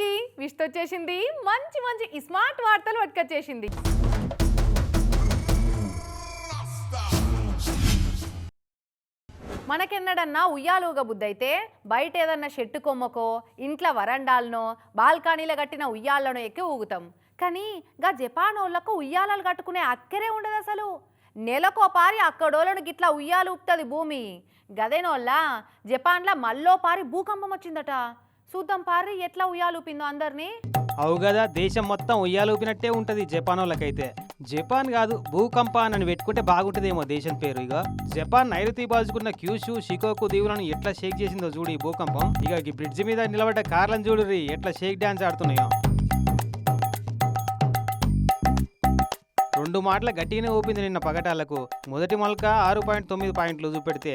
మనకి విష్ట వచ్చేసింది. మంచి మంచి స్మార్ట్ వార్తలు పట్టుకొచ్చేసింది. మనకెన్నడన్నా ఉయ్యాలుగా బుద్ధైతే బయట ఏదన్నా చెట్టు కొమ్మకో ఇంట్లో వరండాలనో బాల్కనీలో కట్టిన ఉయ్యాలనో ఎక్కి ఊగుతాం. కానీ గా జపానోళ్ళకు ఉయ్యాలలు కట్టుకునే అక్కరే ఉండదు అసలు నెలకో పారి అక్కడోళ్ళను గిట్లా ఉయ్యాలు ఊపుతుంది భూమి. గదేనోళ్ళ జపాన్లో మళ్ళో పారి భూకంపం వచ్చిందట చూద్దాం పారి ఎట్లా ఉయ్యాలూపిందో అందరినీ. అవు కదా దేశం మొత్తం ఉయ్యాలూపినట్టే ఉంటది జపాన్ వాళ్ళకైతే జపాన్ కాదు భూకంపాన్ అని పెట్టుకుంటే బాగుంటుందేమో దేశం పేరు ఇక జపాన్ నైరుతి బాల్చుకున్న క్యూషు షికోకు దీవులను ఎట్లా షేక్ చేసిందో చూడు ఈ భూకంపం. ఇక ఈ బ్రిడ్జ్ మీద నిలబడ్డ కార్లను చూడు ఎట్లా షేక్ డాన్స్ ఆడుతున్నాయో. రెండు మాటల గట్టిగానే ఊపింది నిన్న పగటాలకు. మొదటి మల్క ఆరు పాయింట్ తొమ్మిది పాయింట్లు చూపెడితే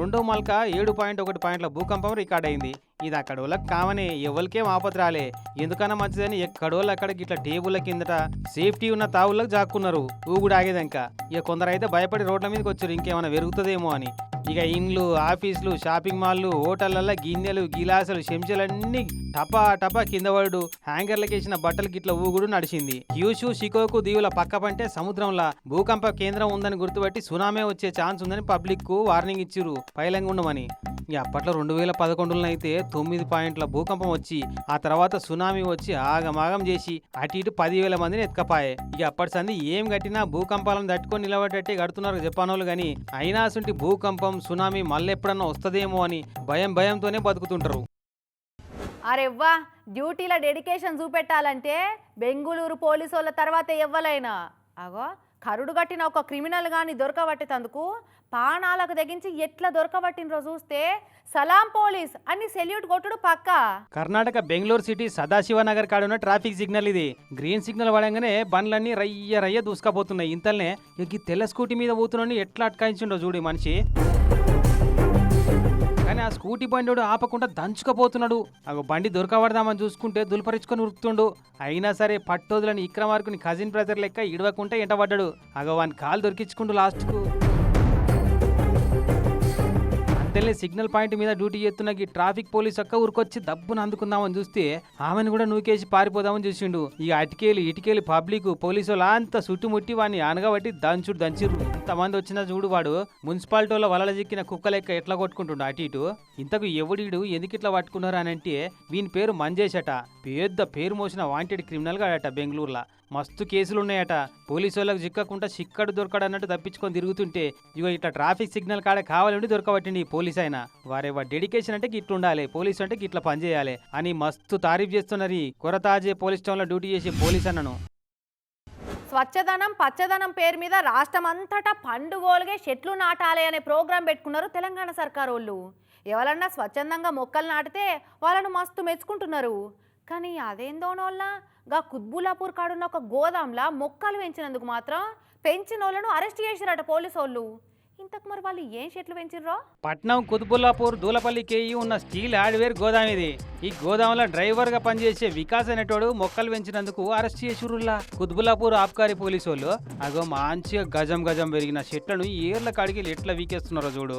రెండో మల్క ఏడు పాయింట్ ఒకటి పాయింట్ల భూకంపం రికార్డ్ అయింది ఇది అక్కడోళ్ళకి కావనే ఎవరికేం ఆపద రాలే. ఎందుకన్నా మంచిదని ఎక్కడోళ్ళు అక్కడికి ఇట్లా టేబుల్ల కిందట సేఫ్టీ ఉన్న తావులకు జాక్కున్నారు. ఊగుడు ఆగేదంక. ఇక కొందరైతే భయపడి రోడ్ల మీదకి వచ్చారు. ఇంకేమైనా పెరుగుతుందేమో అని. ఇక ఇండ్లు ఆఫీసులు షాపింగ్ మాల్లు హోటళ్ళల్లో గిన్నెలు గిలాసులు చెంచాలన్నీ టపా టపా కింద పడు హ్యాంగర్లకేసిన బట్టలు గిట్ల ఊగుడు నడిచింది. క్యూషు షికోకు దీవుల పక్క పంటే సముద్రంలా. భూకంప కేంద్రం ఉందని గుర్తుపట్టి సునామీ వచ్చే ఛాన్స్ ఉందని పబ్లిక్కు వార్నింగ్ ఇచ్చిరు పైలంగా ఉండమని ఇక అప్పట్లో రెండు వేల పదకొండులో అయితే తొమ్మిది పాయింట్ల భూకంపం వచ్చి ఆ తర్వాత సునామీ వచ్చి ఆగమాగం చేసి అటు ఇటు పదివేల మందిని ఎత్కపాయే ఇక అప్పటి సంది ఏం కట్టినా భూకంపాలను తట్టుకొని నిలబడేటట్టే కడుతున్నారు జపానోళ్ళు కానీ అయినా అసంటి భూకంపం సునామీ మళ్ళీ ఎప్పుడన్నా వస్తుందేమో అని భయం భయంతోనే బతుకుతుంటారు. అరెవ్వా డ్యూటీల డెడికేషన్ చూపెట్టాలంటే బెంగుళూరు పోలీసు వాళ్ళ తర్వాత ఎవ్వలైనా. అగో కరుడు కట్టిన ఒక క్రిమినల్ కానీ దొరకబట్టేటందుకు పానాలకు తెగించి ఎట్లా దొరకబట్టినరో చూస్తే సలాం పోలీస్ అని సెల్యూట్ కొట్టుడు పక్క. కర్ణాటక బెంగళూరు సిటీ సదాశివనగర్ కాడున్న ట్రాఫిక్ సిగ్నల్ ఇది. గ్రీన్ సిగ్నల్ పడంగానే బండ్లన్నీ రయ్య రయ్య దూసుకపోతున్నాయి. ఇంతల్నే ఇక ఈ తెల్ల స్కూటీ మీద పోతున్నాను ఎట్లా అట్కాయించిండో చూడు మనిషి. కానీ ఆ స్కూటీ బండి ఆపకుండా దంచుకపోతున్నాడు. అగో బండి దొరకబడదామని చూసుకుంటే దులపరించుకొని ఉరుకుతుండు. అయినా సరే పట్టోదులని ఇక్రమార్కుని కజిన్ బ్రదర్ లెక్క ఇడవకుంటే ఎంటబడ్డాడు. అగో వాని కాలు దొరికించుకుంటూ లాస్ట్కు. అంతేలే సిగ్నల్ పాయింట్ మీద డ్యూటీ చేస్తున్న ఈ ట్రాఫిక్ పోలీస్ ఒక్క ఊరికొచ్చి దబ్బును అందుకుందామని చూస్తే ఆమెను కూడా నూకేసి పారిపోదామని చూసిండు. ఈ అటికేలు ఇటుకేలు పబ్లిక్ పోలీసు అంతా చుట్టుముట్టి వాడిని అనగబట్టి దంచుడు దంచిరు ఇంతమంది వచ్చిన చూడు వాడు మున్సిపాలిటీలో వలల చిక్కిన కుక్క లెక్క ఎట్లా కొట్టుకుంటుండు అటు ఇటు. ఇంతకు ఎవడీడు ఎందుకు ఇట్లా పట్టుకున్నారు అని అంటే వీని పేరు మంజేషట. పెద్ద పేరు మోసిన వాంటెడ్ క్రిమినల్ గాడట బెంగళూరులో. మస్తు కేసులు ఉన్నాయట పోలీసు వాళ్ళకి చిక్కకుండా చిక్కడు దొరకడన్నట్టు తప్పించుకొని తిరుగుతుంటే ఇగో ఇట్లా ట్రాఫిక్ సిగ్నల్ కాడ కావాలంటే దొరకబట్టింది ఈ పోలీస్ అయినా వారే వారి డెడికేషన్ అంటే గిట్ల ఉండాలి పోలీసు అంటే ఇట్లా పనిచేయాలి అని మస్తు తారీఫ్ చేస్తున్నారు కొరతాజే పోలీస్ స్టేషన్లో డ్యూటీ చేసే పోలీస్ అన్నను. స్వచ్ఛదనం పచ్చదనం పేరు మీద రాష్ట్రం అంతటా పండుగోలుగే చెట్లు నాటాలి అనే ప్రోగ్రాం పెట్టుకున్నారు తెలంగాణ సర్కార్ వాళ్ళు. ఎవరన్నా స్వచ్ఛందంగా మొక్కలు నాటితే వాళ్ళను మస్తు మెచ్చుకుంటున్నారు. కానీ అదేందోనోళ్ళ? గా కుత్బులాపూర్ కాడున్న ఒక గోదాంలా మొక్కలు పెంచినందుకు మాత్రం పెంచిన వాళ్ళను అరెస్ట్ చేసిరట పోలీసు వాళ్ళు ఇంతకు మరి వాళ్ళు ఏం చెట్లు పెంచిర్రో? పట్నం కుతుబుల్లాపూర్ దూలపల్లి కేయి ఉన్న స్టీల్ హార్డ్వేర్ గోదాం ఇది. ఈ గోదాంలో డ్రైవర్గా పనిచేసే వికాస్ అనేటోడు మొక్కలు పెంచినందుకు అరెస్ట్ చేసిరుల్లా కుతుబుల్లాపూర్ ఆబ్కారీ పోలీసు వాళ్ళు అగో మంచిగా గజం గజం పెరిగిన చెట్లను ఏర్ల కాడికి ఎట్లా వీకేస్తున్నారో చూడు.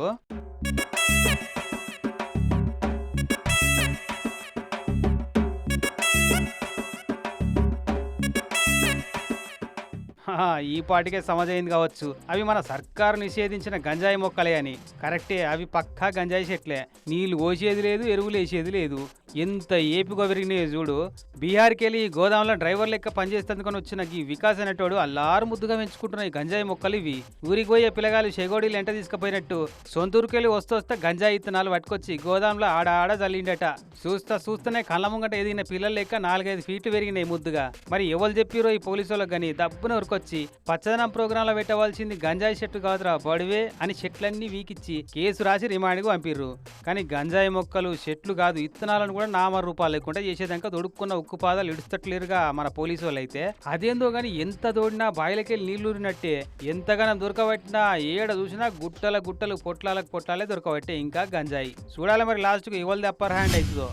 ఈ పాటికే సమజైంది కావచ్చు. అవి మన సర్కారు నిషేధించిన గంజాయి మొక్కలే అని. కరెక్టే అవి పక్కా గంజాయి చెట్లే. నీళ్ళు పోసేది లేదు ఎరువులు వేసేది లేదు. ఎంత ఏపుగా పెరిగినాయో చూడు. బీహార్కి వెళ్ళి ఈ గోదాంలో డ్రైవర్ లెక్క పనిచేస్తేందుకొని వచ్చిన ఈ వికాస్ అనేటోడు అల్లారు ముద్దుగా పెంచుకుంటున్న ఈ గంజాయి మొక్కలు ఇవి. ఊరికి పోయే పిల్లగాలు షెగోడీలు ఎంట తీసుకుపోయినట్టు సొంతూరుకెళ్ళి వస్తూ వస్తే గంజాయి ఇత్తనాలు పట్టుకొచ్చి గోదాంలో ఆడ ఆడ జల్లిండట. చూస్తా చూస్తూనే కళ్ళ ముంగట ఎదిగిన పిల్లల లెక్క నాలుగైదు ఫీట్లు పెరిగినాయి ముద్దుగా. మరి ఎవరు చెప్పిరో ఈ పోలీసు వాళ్ళకి కానీ దబ్బున ఉరికొచ్చి పచ్చదనం ప్రోగ్రాంలో పెట్టవలసింది గంజాయి చెట్టు కాదురా బడివే అని చెట్లన్నీ వీకిచ్చి కేసు రాసి రిమాండ్కి పంపిర్రు. కానీ గంజాయి మొక్కలు చెట్లు కాదు ఇత్తనాలను కూడా నామ రూపాలు లేకుండా చేసేదాకా దొడుక్కున్న ఉక్కు పాదాలు ఇడుస్తట్లేరుగా మన పోలీసు వాళ్ళు అయితే అదేందో గాని ఎంత దోడినా బాయిలకెళ్ళి నీళ్ళూరినట్టే ఎంతగానో దొరకబట్టినా ఏడ చూసినా గుట్టల గుట్టలు పొట్లాలకు పొట్లాలే దొరకబట్టే ఇంకా గంజాయి. చూడాలి మరి లాస్ట్కు ఇవ్వాలి అప్పర్ హ్యాండ్ అవుతుందో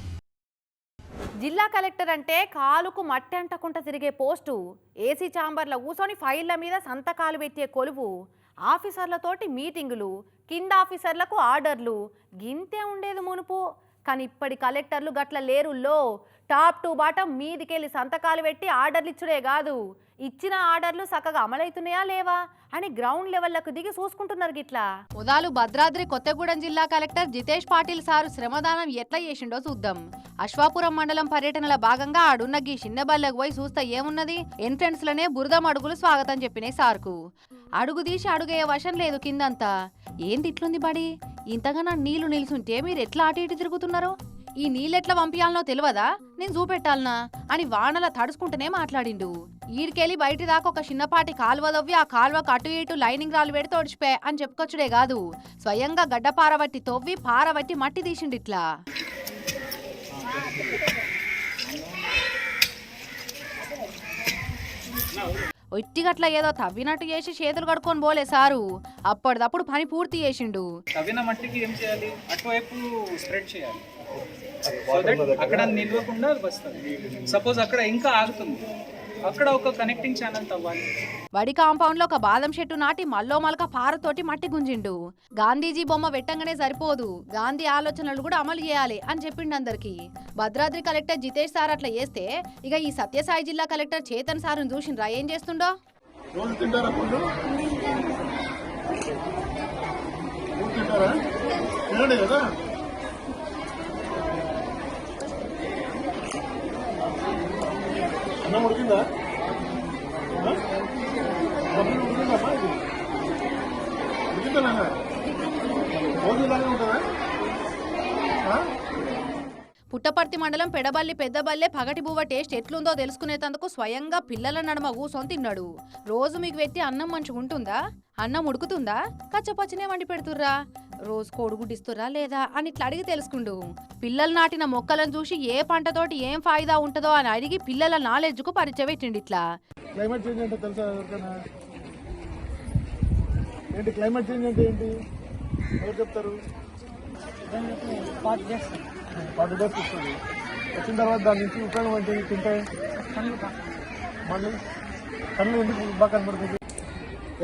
జిల్లా కలెక్టర్ అంటే కాలుకు మట్టి అంటకుండా తిరిగే పోస్టు. ఏసీ ఛాంబర్ల కూర్చొని ఫైళ్ళ మీద సంతకాలు పెట్టే కొలువు. ఆఫీసర్లతోటి మీటింగులు కింద ఆఫీసర్లకు ఆర్డర్లు. గింతే ఉండేది మునుపు. కానీ ఇప్పటి కలెక్టర్లు గట్ల లేరు లో టాప్ టు బాటం మీదికెళ్ళి సంతకాలు పెట్టి ఆర్డర్లు ఇచ్చుడే కాదు. ఇచ్చిన ఆర్డర్లు చక్కగా అమలవుతున్నాయా లేవా అని గ్రౌండ్ లెవెల్లకు దిగి చూసుకుంటున్నారు గిట్లా. ఉదాలు భద్రాద్రి కొత్తగూడెం జిల్లా కలెక్టర్ జితేష్ పాటిల్ సారు శ్రమదానం ఎట్లా చేసిండో చూద్దాం. అశ్వాపురం మండలం పర్యటనలో భాగంగా ఆడున్న గీ చిన్నబల్లెకు పోయి చూస్తే ఏమున్నది? ఎంట్రెన్స్ లనే బురదం అడుగులు స్వాగతం చెప్పినాయి సార్కు. అడుగు తీసి అడుగయ్యే వశం లేదు కిందంతా. ఏంది ఇట్లుంది బడి? ఇంతగా నా నీళ్ళు నిలుసుంటే మీరు ఎట్లా అటు ఇటు తిరుగుతున్నారు? ఈ నీళ్ళెట్లా పంపించాలనో తెలియదా నేను చూపెట్టాలనా? అని వానల తడుచుకుంటూనే మాట్లాడిండు. ఈడికెళ్ళి బయట దాకా ఒక చిన్నపాటి కాలువ దవ్వి ఆ కాలువకు అటు ఇటు లైనింగ్ రాళ్ళు పెడితే ఒడిచిపోయా అని చెప్పుకొచ్చుడే కాదు. స్వయంగా గడ్డ పారబట్టి తవ్వి పారబట్టి మట్టి తీసిండు ఇట్లా. ఒట్టిగట్ల ఏదో తవ్వినట్టు చేసి చేతులు కడుక్కొని పోలే సారు. అప్పటిదప్పుడు పని పూర్తి చేసిండు. తవ్విన మట్టికి ఏం చేయాలి? అటువైపు స్ప్రెడ్ చేయాలి. సో దట్ అక్కడ నిలవకుండా వస్తుంది. సపోజ్ అక్కడ ఇంకా ఆగుతుంది. అక్కడ ఒక కనెక్టింగ్ ఛానల్ తవ్వాలి. వడి కాంపౌండ్లో ఒక బాదం చెట్టు నాటి మల్లో మలక పారతోటి మట్టి గుంజిండు. గాంధీజీ బొమ్మ పెట్టంగానే సరిపోదు. గాంధీ ఆలోచనలు కూడా అమలు చేయాలి అని చెప్పిండు అందరికి. భద్రాద్రి కలెక్టర్ జితేష్ సార్ అట్లా చేస్తే ఇక ఈ సత్యసాయి జిల్లా కలెక్టర్ చేతన్ సార్ని చూసిండ్రా ఏం చేస్తుండో? కదా? అన్నం ఉడికిందా ఆ? డబ్బులు ఉడికిందమ్మా ఇది ఉడికిందా నాన్న రోజు ఇలాగే ఉంటుందా ఆ? పుట్టపర్తి మండలం పెడబల్లి పెద్దబల్లె పగటి బువ్వ టేస్ట్ ఎట్లుందో తెలుసుకునేందుకు స్వయంగా పిల్లల నడుమ కూసొని తిన్నాడు. రోజు మీకు పెట్టి అన్నం మంచిగా ఉంటుందా అన్నం ఉడుకుతుందా? కచ్చపచ్చనే వండి పెడుతుర్రా. రోజు కోడిగుడ్డిస్తుర్రా లేదా అని ఇట్లా అడిగి తెలుసుకుండు. పిల్లలు నాటిన మొక్కలను చూసి ఏ పంటతోటి ఏం ఫాయిదా ఉంటుందో అని అడిగి పిల్లల నాలెడ్జ్కు పరిచయం పెట్టిండు ఇట్లా. క్లైమేట్ చేంజ్ అంటే తెలుసా ఏంటి క్లైమేట్ చేంజ్ అంటే ఏంటి? ఎవరు చెప్తారు? ఫార్టీ డేస్ వస్తుంది వచ్చిన తర్వాత దాని నుంచి ఉపయోగం ఏంటి? తింటే? మళ్ళీ కళ్ళు ఎందుకు బాగా కనబడుతుంది?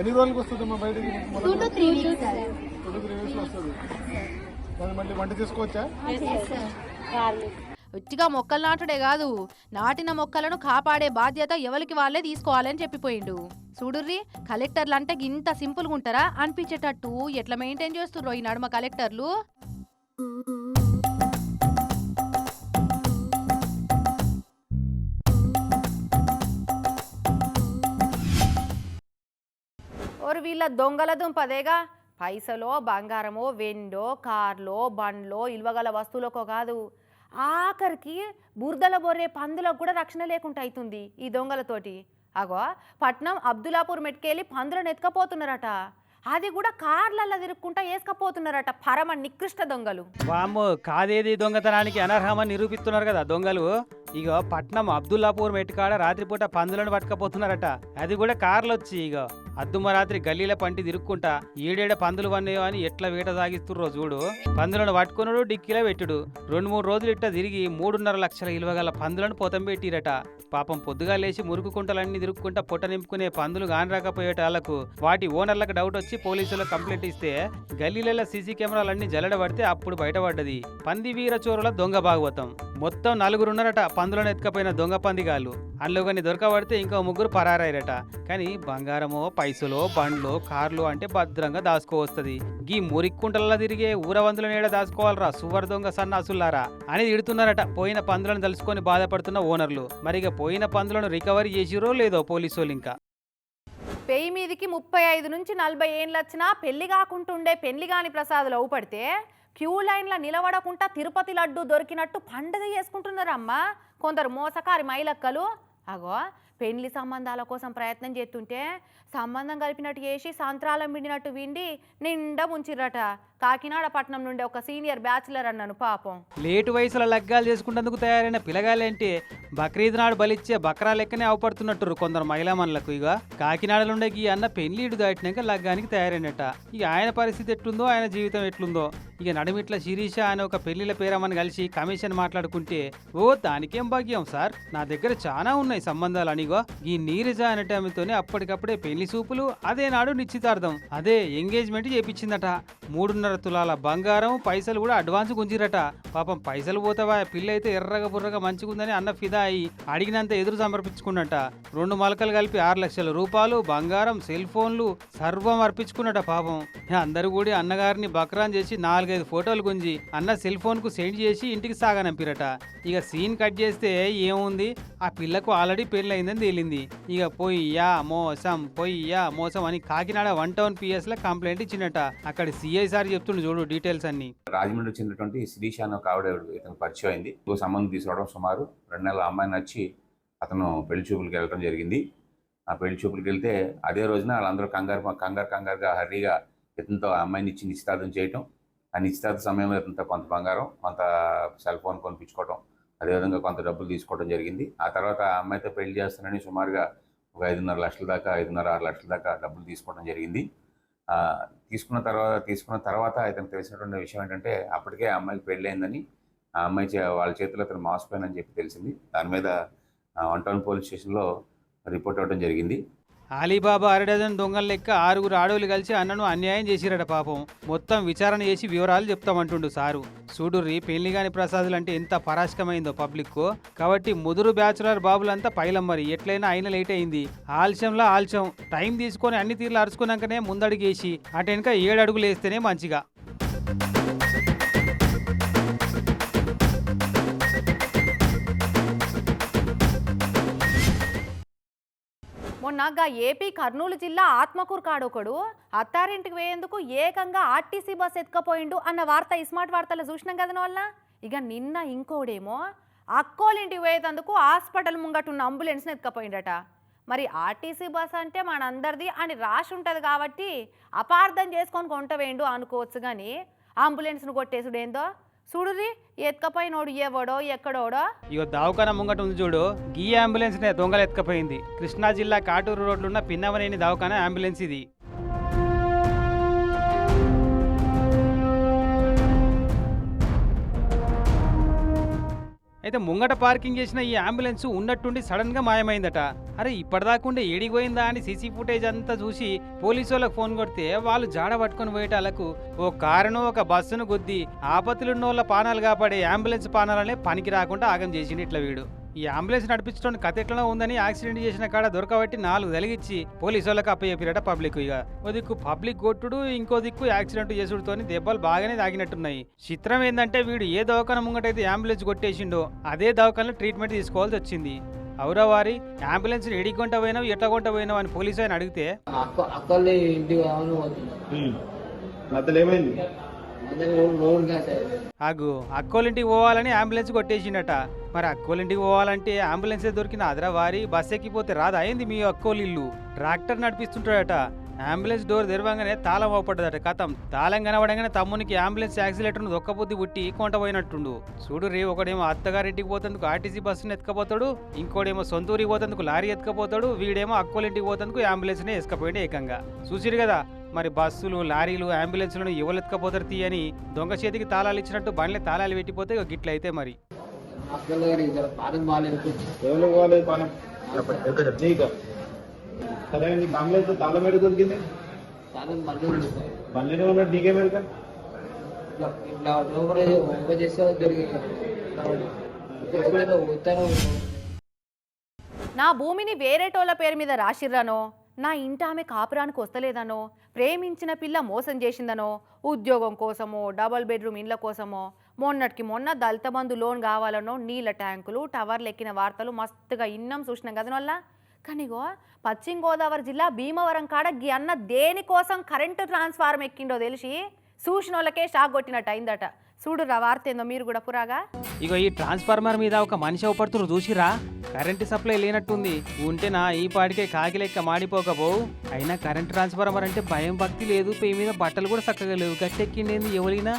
ఎన్ని రోజులకు వస్తుంది మా బయటికి? టూ టు త్రీ వీక్స్ వస్తుంది. దాన్ని మళ్ళీ వంట చేసుకోవచ్చా? ఉట్టిగా మొక్కలు నాటుడే కాదు. నాటిన మొక్కలను కాపాడే బాధ్యత ఎవరికి వాళ్ళే తీసుకోవాలని చెప్పిపోయిండు. చూడుర్రి కలెక్టర్లు అంటే ఇంత సింపుల్గా ఉంటారా అనిపించేటట్టు ఎట్లా మెయింటైన్ చేస్తుర్రో ఈ నడుమ కలెక్టర్లు? ఎవరు వీళ్ళ దొంగల దుంపదేగా? పైసలో బంగారమో వెండో కార్లో బండ్లో ఇల్వగల వస్తువులకో కాదు. ఆఖరికి బురదల బొర్రే పందులకు కూడా రక్షణ లేకుండా అవుతుంది ఈ దొంగలతోటి. అగో పట్నం అబ్దులాపూర్ మెట్కెళ్ళి పందులను ఎత్తుకపోతున్నారట. అది కూడా కార్లల్లో తిరుక్కుంటా వేసుకపోతున్నారట పరమ నికృష్ట దొంగలు. వామ్మో కాదేది దొంగతనానికి? అనర్హమని నిరూపిస్తున్నారు కదా దొంగలు. ఇగో పట్నం అబ్దుల్లాపూర్ మెట్టుకాడ రాత్రిపూట పందులను పట్టుకపోతున్నారట. అది కూడా కార్లు వచ్చి ఇగో. అద్దుమరాత్రి గల్లీల పంటి తిరుక్కుంటా ఏడేడ పందులు వన్నాయో అని ఎట్లా వేట సాగిస్తుర్రో చూడు. పందులను పట్టుకున్నాడు డిక్కీలో పెట్టుడు. రెండు మూడు రోజులు ఇట్ట తిరిగి మూడున్నర లక్షల ఇలువగల పందులను పొతం పెట్టిరట. పాపం పొద్దుగా లేచి మురుకు కుంటలన్నీ తిరుక్కుంటా పొట్ట నింపుకునే పందులు కానరాకపోయేటాళ్ళకు వాటి ఓనర్లకు డౌట్ వచ్చి పోలీసులకు కంప్లైంట్ ఇస్తే గల్లీలలో సీసీ కెమెరాలన్నీ జల్లడబడితే అప్పుడు బయటపడ్డది. పంది వీర చోరుల దొంగ భాగవతం. మొత్తం నలుగురున్నరట పందులను ఎత్తుకపోయిన దొంగ పందిగాలు అందులో కొన్ని దొరకబడితే ఇంకో ముగ్గురు పరారయ్యారట. కానీ బంగారమో పైసలో బండ్లు కార్లు అంటే భద్రంగా దాచుకోవస్తుంది. గీ మురిక్కుంటలలో తిరిగే ఊరవందుల నీడ దాచుకోవాలరా? సువర్ దొంగ సన్నాసులారా అని తిడుతున్నారట. పోయిన పందులను తలుసుకొని బాధపడుతున్న ఓనర్లు. మరిగా పోయిన పందులను రికవరీ చేసిరో లేదో పోలీసు వాళ్ళు ఇంకా పెయి మీదికి ముప్పై ఐదు నుంచి నలభై ఏళ్ళు వచ్చినా పెళ్ళి కాకుంటుండే పెళ్ళి కాని ప్రసాదులు అవుపడితే క్యూ లైన్లో నిలబడకుండా తిరుపతి లడ్డు దొరికినట్టు పండగ చేసుకుంటున్నారమ్మా. కొందరు మోసకారి మైలక్కలు. అగో పెళ్ళి సంబంధాల కోసం ప్రయత్నం చేస్తుంటే సంబంధం కలిపినట్టు చేసి సంత్రాలం విండినట్టు విండి నిండా ముంచిర్రట. కాకినాడ పట్నం నుండి ఒక సీనియర్ బ్యాచులర్ అన్నాను పాపం. లేటు వయసులో లగ్గాలు చేసుకునేందుకు తయారైన పిల్లగాలేంటి బక్రీద్ నాడు బలిచ్చే బక్రా లెక్కనే అవపడుతున్నట్టు కొందరు మహిళామణులకు ఇక కాకినాడలుండే ఈ అన్న పెళ్ళిడు దాటినాక లగ్గానికి తయారైనట. ఇక ఆయన పరిస్థితి ఎట్లుందో ఆయన జీవితం ఎట్లుందో. ఇక నడుమిట్ల శిరీష అనే ఒక పెళ్ళిల పేరమ్మని కలిసి కమిషన్ మాట్లాడుకుంటే ఓ దానికేం భాగ్యం సార్? నా దగ్గర చాలా ఉన్నాయి సంబంధాలు అని ఇదిగో ఈ నీరజ అనటమితోనే అప్పటికప్పుడే పెళ్ళి చూపులు అదే నాడు నిశ్చితార్థం. అదే ఎంగేజ్మెంట్ చేపించిందట. మూడున్నర తులాల బంగారం పైసలు కూడా అడ్వాన్స్ గుంజిరట. పాపం పైసలు పోతావా పిల్ల అయితే ఎర్రగా బుర్రగా మంచిగుందని అన్న ఫిదా అయి అడిగినంత ఎదురు సమర్పించుకున్నట రెండు మొలకలు కలిపి ఆరు లక్షల రూపాయలు బంగారం సెల్ ఫోన్లు సర్వం అర్పించుకున్నట పాపం. అందరూ కూడా అన్నగారిని బక్రాన్ చేసి నాలుగైదు ఫోటోలు గుంజి అన్న సెల్ ఫోన్కు సెండ్ చేసి ఇంటికి సాగనంపిరట. ఇక సీన్ కట్ చేస్తే ఏముంది? ఆ పిల్లకు ఆల్రెడీ పెళ్ళయిందని తేలింది ఇక పొయ్యా మోసం పొయ్యా మోసం అని కాకినాడ వన్ టౌన్ పిఎస్లో కంప్లైంట్ ఇచ్చినట అక్కడ సిఐ సార్ చెప్తుండు చూడు డీటెయిల్స్ అన్ని. రాజమండ్రి చెందినటువంటి శిరీష అని ఒక ఆవిడ ఇతను పరిచయం అయింది. సంబంధం తీసుకోవడం సుమారు రెండు నెలల అమ్మాయిని వచ్చి అతను పెళ్ళి చూపులకు వెళ్ళడం జరిగింది. ఆ పెళ్ళి చూపులకు వెళ్తే అదే రోజున వాళ్ళందరూ కంగారు కంగారు కంగారుగా హర్రీగా ఇతనితో అమ్మాయిని ఇచ్చి నిశ్చితార్థం చేయటం. ఆ నిశ్చితార్థ సమయంలో ఇతనితో కొంత బంగారం కొంత సెల్ ఫోన్ కొనిపించుకోవటం. అదేవిధంగా కొంత డబ్బులు తీసుకోవడం జరిగింది. ఆ తర్వాత ఆ అమ్మాయితో పెళ్ళి చేస్తానని సుమారుగా ఒక ఐదున్నర లక్షల దాకా ఐదున్నర ఆరు లక్షల దాకా డబ్బులు తీసుకోవడం జరిగింది. తీసుకున్న తర్వాత తీసుకున్న తర్వాత ఇతను తెలిసినటువంటి విషయం ఏంటంటే అప్పటికే ఆ అమ్మాయికి పెళ్ళయిందని ఆ అమ్మాయి వాళ్ళ చేతిలో అతను మోసపోయానని చెప్పి తెలిసింది. దాని మీద వన్ టౌన్ పోలీస్ స్టేషన్లో రిపోర్ట్ అవ్వడం జరిగింది. అలీబాబా అరడజన్ దొంగల లెక్క ఆరుగురు ఆడోళ్ళు కలిసి అన్నను అన్యాయం చేసిరట పాపం. మొత్తం విచారణ చేసి వివరాలు చెప్తామంటుండు సారు. సూడుర్రి పెళ్ళిగాని ప్రసాదులు అంటే ఎంత పరాశకమైందో పబ్లిక్ కాబట్టి ముదురు బ్యాచులర్ బాబులంతా పైలమ్మరి ఎట్లయినా అయిన లేట్ అయింది. ఆలస్యంలో ఆలస్యం. టైం తీసుకొని అన్ని తీర్లు అరుచుకున్నాకనే ముందడుగేసి అటు వెనుక ఏడు అడుగులు వేస్తేనే మంచిగా. మొన్న గా ఏపీ కర్నూలు జిల్లా ఆత్మకూరు కాడొకడు అత్తారింటికి పోయేందుకు ఏకంగా ఆర్టీసీ బస్ ఎత్తుకపోయిండు అన్న వార్త ఇస్మార్ట్ వార్తలు చూసినాం కదా వల్ల ఇక నిన్న ఇంకోడేమో అక్కోలింటికి పోయేటందుకు హాస్పిటల్ ముంగట ఉన్న అంబులెన్స్ని ఎత్తుకపోయిండట. మరి ఆర్టీసీ బస్ అంటే మనందరిది అని రాసి ఉంటుంది కాబట్టి అపార్థం చేసుకొని కొంటవేండు అనుకోవచ్చు కానీ అంబులెన్స్ను కొట్టేసుడేందో? చూడుర్రి ఎత్తుకపోయినోడు ఎవడో ఎక్కడోడో. ఇగో దవాఖాన ముంగట ఉంది చూడు గీ అంబులెన్స్ నే దొంగలు ఎత్తుకపోయింది. కృష్ణా జిల్లా కాటూరు రోడ్లున్న పిన్నవనేని దవాఖాన అంబులెన్స్ ఇది. అయితే ముంగట పార్కింగ్ చేసిన ఈ అంబులెన్స్ ఉన్నట్టుండి సడన్గా మాయమైందట. అరే ఇప్పటిదాకుండే ఏడిపోయిందా అని సీసీ ఫుటేజ్ అంతా చూసి పోలీసు వాళ్ళకి ఫోన్ కొడితే వాళ్ళు జాడ పట్టుకొని పోయేటాలకు ఓ కారును ఒక బస్సును గుద్ది ఆపత్తులున్న వాళ్ళ పానాలు కాపాడే అంబులెన్స్ పానాలనే పనికి రాకుండా ఆగం చేసిండు ఇట్లా వీడు. ఈ అంబులెన్స్ నడిపించడం కథ ఎట్లా ఉందని యాక్సిడెంట్ చేసిన కాడ దొరకబట్టి నాలుగు తలిగిచ్చి పోలీసు వాళ్ళకి అప్పచెప్పిరట పబ్లిక్. ఇక ఓ దిక్కు పబ్లిక్ కొట్టుడు ఇంకో దిక్కు యాక్సిడెంట్ చేసుడుతోని దెబ్బలు బాగానే తాగినట్టున్నాయి. చిత్రం ఏంటంటే వీడు ఏ దవాఖాన ముంగటైతే అంబులెన్స్ కొట్టేసిండో అదే దవాఖానలో ట్రీట్మెంట్ తీసుకోవాల్సి వచ్చింది. అవురా వారి అంబులెన్స్ ఎడి కొంట పోయినావు ఎట్లా కొంట పోయినావు అని పోలీసు ఆయన అడిగితే అక్క ఆగు అక్కోలింటికి పోవాలని అంబులెన్స్ కొట్టేసిండట. మరి అక్కోలింటికి పోవాలంటే అంబులెన్స్ దొరికిన అదరా వారి బస్ ఎక్కిపోతే రాదా? అయింది మీ అక్కోలిల్లు? ట్రాక్టర్ నడిపిస్తుంటాడట. అంబులెన్స్ డోర్ తెరవంగానే తాళం అవపడ్డదట. కథం. తాళం కనబడంగానే తమ్మునికి అంబులెన్స్ యాక్సిలేటర్ను దొక్కబుద్ధి పుట్టి కొంట పోయినట్టుండు. చూడు రే ఒకడేమో అత్తగారింటికి పోతందుకు ఆర్టీసీ బస్సును ఎత్తుకపోతాడు ఇంకోడేమో సొంత ఊరికి పోతందుకు లారీ ఎత్తుకపోతాడు వీడేమో అక్కోలింటికి పోతందుకు అంబులెన్స్నే ఎసుకపోయింది ఏకంగా. చూసిరు కదా మరి బస్సులు లారీలు అంబులెన్స్లను ఎవరు ఎత్తుకపోతారు తీయని దొంగ చేతికి తాళాలు ఇచ్చినట్టు బండ్లే తాళాలు పెట్టిపోతే ఇక గిట్లయితే మరి. పానం బాగాలేదు. సరే బంగ్లా మేడ దొరికింది బంగ్లానే ఉన్నాడు నా భూమిని వేరేటోళ్ళ పేరు మీద రాసిర్రనో నా ఇంట ఆమె కాపురానికి వస్తలేదనో ప్రేమించిన పిల్ల మోసం చేసిందనో ఉద్యోగం కోసమో డబల్ బెడ్రూమ్ ఇండ్ల కోసమో మొన్నటికి మొన్న దళిత బంధు లోన్ కావాలనో నీళ్ళ ట్యాంకులు టవర్లు ఎక్కిన వార్తలు మస్తుగా ఇన్నం చూసినాం కదా వల్ల కానీగో పశ్చిమ గోదావరి జిల్లా భీమవరం కాడ గీ అన్న దేనికోసం కరెంటు ట్రాన్స్ఫార్మర్ ఎక్కిండో తెలిసి చూసిన వాళ్ళకే షాక్ కొట్టినట్టు అయిందట. చూడురా వార్త ఏందో మీరు కూడా పురాగా. ఇగో ఈ ట్రాన్స్ఫార్మర్ మీద ఒక మనిషి అవపడుతురు చూసిరా కరెంటు సప్లై లేనట్టుంది. ఉంటేనా ఈ పాటికే కాకి లెక్క మాడిపోకపోవు అయినా కరెంట్ ట్రాన్స్ఫార్మర్ అంటే భయం భక్తి లేదు. పే మీద బట్టలు కూడా చక్కగా లేవు. గట్టెక్కిండేంది ఎవరైనా?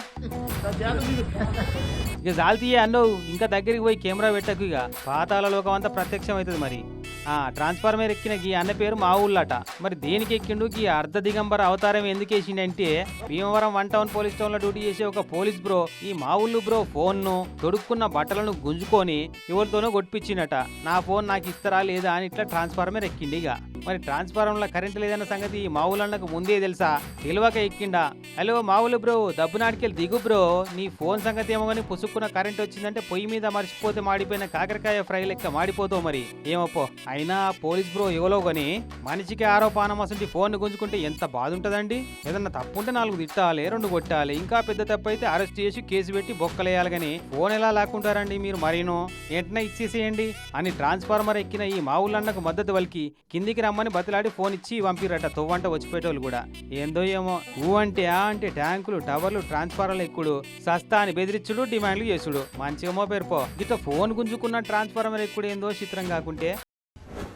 ఇక జాలి తీయ అన్నో ఇంకా దగ్గరికి పోయి కెమెరా పెట్టకు ఇక పాతాల లోకం అంతా ప్రత్యక్షం అవుతుంది మరి. ట్రాన్స్ఫార్మర్ ఎక్కిన గీ అన్న పేరు మా ఊళ్ళట. మరి దేనికి ఎక్కిండు? గీ అర్ధ దిగంబర అవతారం ఎందుకు వేసిండంటే భీమవరం వన్ టౌన్ పోలీస్ టౌన్లో డ్యూటీ చేసే ఒక పోలీస్ బ్రో ఈ మా ఊళ్ళు బ్రో ఫోన్ను తొడుక్కున్న బట్టలను గుంజుకొని ఎవరితోనో కొట్టిపించిండట నా ఫోన్ నాకు ఇస్తారా లేదా అని ఇట్లా ట్రాన్స్ఫార్మర్ ఎక్కిండి ఇక మరి ట్రాన్స్ఫార్మర్లో కరెంట్ లేదన్న సంగతి ఈ మా ఊళ్ళన్నకు ముందే తెలుసా? తెలివక ఎక్కిండా. హలో మా ఊళ్ళు బ్రో డబ్బు నాటికెళ్ళి దిగు బ్రో. నీ ఫోన్ సంగతి ఏమో కానీ పుసుక్కున్న కరెంట్ వచ్చిందంటే పొయ్యి మీద మర్చిపోతే మాడిపోయిన కాకరకాయ ఫ్రై లెక్క మాడిపోతావు మరి. ఏమోపో అయినా పోలీస్ బ్రో ఇవ్వలో కానీ మనిషికి ఆరోపణం అసలు ఫోన్ గుంజుకుంటే ఎంత బాధ ఉంటదండి ఏదన్నా తప్పు ఉంటే నాలుగు తిట్టాలి రెండు కొట్టాలి ఇంకా పెద్ద తప్పు అయితే అరెస్ట్ చేసి కేసు పెట్టి బొక్కలేయాలి కానీ ఫోన్ ఎలా లాక్కుంటారండి మీరు మరీను? వెంటనే ఇచ్చేసేయండి? అని ట్రాన్స్ఫార్మర్ ఎక్కిన ఈ మా ఊళ్ళన్నకు మద్దతు వలికి కిందికి రమ్మని బతిలాడి ఫోన్ ఇచ్చి పంపిరట తొవ్వంట వచ్చిపోయేటోళ్ళు కూడా. ఏందో ఏమో ఊ అంటే ఆ అంటే ట్యాంకులు టవర్లు ట్రాన్స్ఫార్మర్లు ఎక్కుడు. సస్తా అని బెదిరించుడు డిమాండ్లు చేసుడు. మంచిగా మోపేరుపో ఇట్లా ఫోన్ గుంజుకున్న ట్రాన్స్ఫార్మర్ ఎక్కుడు ఏందో చిత్రం కాకుంటే.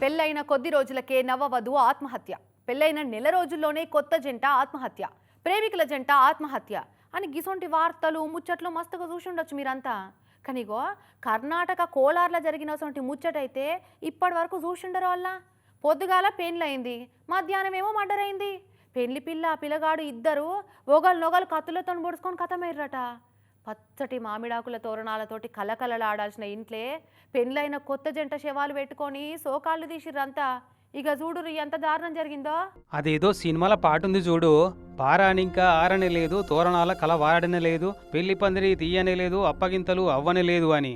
పెళ్ళైన కొద్ది రోజులకే నవవధువు ఆత్మహత్య. పెళ్ళైన నెల రోజుల్లోనే కొత్త జంట ఆత్మహత్య. ప్రేమికుల జంట ఆత్మహత్య. అని గిసొంటి వార్తలు ముచ్చట్లు మస్తుగా చూసిండొచ్చు మీరంతా. కానీగో కర్ణాటక కోలార్లో జరిగిన ముచ్చటైతే ఇప్పటి వరకు చూసిండరు వల్ల పొద్దుగాల పెండ్లయింది మధ్యాహ్నం ఏమో మర్డర్ అయింది పెళ్ళి పిల్ల పిల్లగాడు ఇద్దరు ఒగలు నొగలు కత్తులతో పొడుచుకొని కథమైర్రట పచ్చటి మామిడాకుల తోరణాలతోటి కలకలలాడాల్సిన ఇంట్లే పెళ్ళైన కొత్త జంట శవాలు పెట్టుకొని సోకాళ్ళు తీసిర్రంతా. ఇక చూడురు ఎంత దారుణం జరిగిందో. అదేదో సినిమాల పాటుంది చూడు. పారానింకా ఆరనే లేదు తోరణాల కల వాడనే లేదు పెళ్ళి పందిరి తీయనే లేదు అప్పగింతలు అవ్వనే లేదు అని.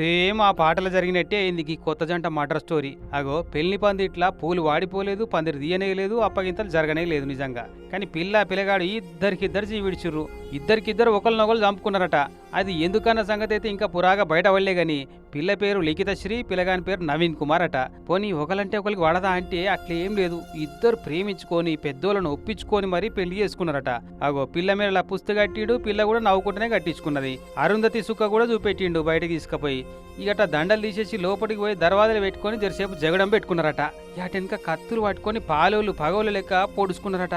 సేమ్ ఆ పాటలు జరిగినట్టే అయింది ఈ కొత్త జంట మర్డర్ స్టోరీ. అగో పెళ్ళి పందిట్లా పూలు వాడిపోలేదు పందిరి తీయనే లేదు అప్పగింతలు జరగనే లేదు నిజంగా. కానీ పిల్ల పిల్లగాడు ఇద్దరికిద్దరు జీవిడిచుర్రు. ఇద్దరికిద్దరు ఒకరినొకరు చంపుకున్నారట. అది ఎందుకన్న సంగతి అయితే ఇంకా పురాగా బయట వల్లే గాని పిల్ల పేరు లిఖితశ్రీ పిల్లగాని పేరు నవీన్ కుమార్ అట పోనీ ఒకలంటే ఒకరికి వడదా అంటే అట్లా ఏం లేదు. ఇద్దరు ప్రేమించుకొని పెద్దోళ్ళను ఒప్పించుకొని మరీ పెళ్ళి చేసుకున్నారట. అగో పిల్ల మీద పుస్తక కట్టిడు పిల్ల కూడా నవ్వుకుంటూనే కట్టించుకున్నది. అరుంధతి సుక్క కూడా చూపెట్టిండు బయటకి తీసుకుపోయి. ఇగట దండలు తీసేసి లోపలికి పోయి దర్వాజలు పెట్టుకొని జరిసేపు జగడం పెట్టుకున్నారట. యాటెనక కత్తులు పట్టుకొని పాలోళ్ళు పగోళ్ళు లెక్క పొడుచుకున్నారట.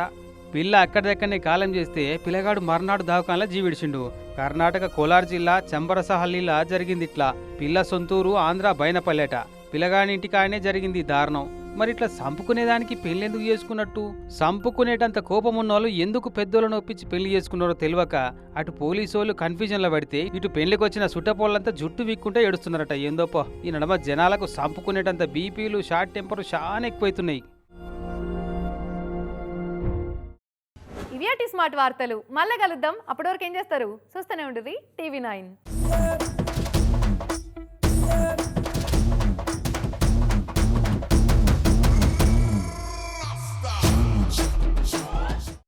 పిల్ల అక్కడిదక్కడనే కాలం చేస్తే పిల్లగాడు మర్నాడు దావకాంలో జీవిడిచిండు. కర్ణాటక కోలార్ జిల్లా చెంబరసహల్లిలా జరిగింది ఇట్లా పిల్ల సొంతూరు ఆంధ్ర బైనపల్లెట. పిల్లగాని ఇంటికాడనే జరిగింది ఈ దారుణం. మరి ఇట్లా సంపుకునేదానికి పెళ్ళెందుకు చేసుకున్నట్టు? సంపుకునేటంత కోపం ఉన్నోళ్ళు ఎందుకు పెద్దోళ్ళను ఒప్పించి పెళ్ళి చేసుకున్నారో తెలియక అటు పోలీసు వాళ్ళు కన్ఫ్యూజన్లో పడితే ఇటు పెళ్ళికి వచ్చిన సుట్టపోళ్ళంతా జుట్టు విక్కుంటే ఏడుస్తున్నారట. ఏందోపో. ఈ నడమ జనాలకు సంపుకునేటంత బీపీలు షార్ట్ టెంపర్ చాలా ఎక్కువైతున్నాయి. ఇవి స్మార్ట్ వార్తలు. మళ్ళీ కలుద్దాం. అప్పటి వరకు ఏం చేస్తారు? చూస్తూనే ఉంటుంది టీవీ నైన్.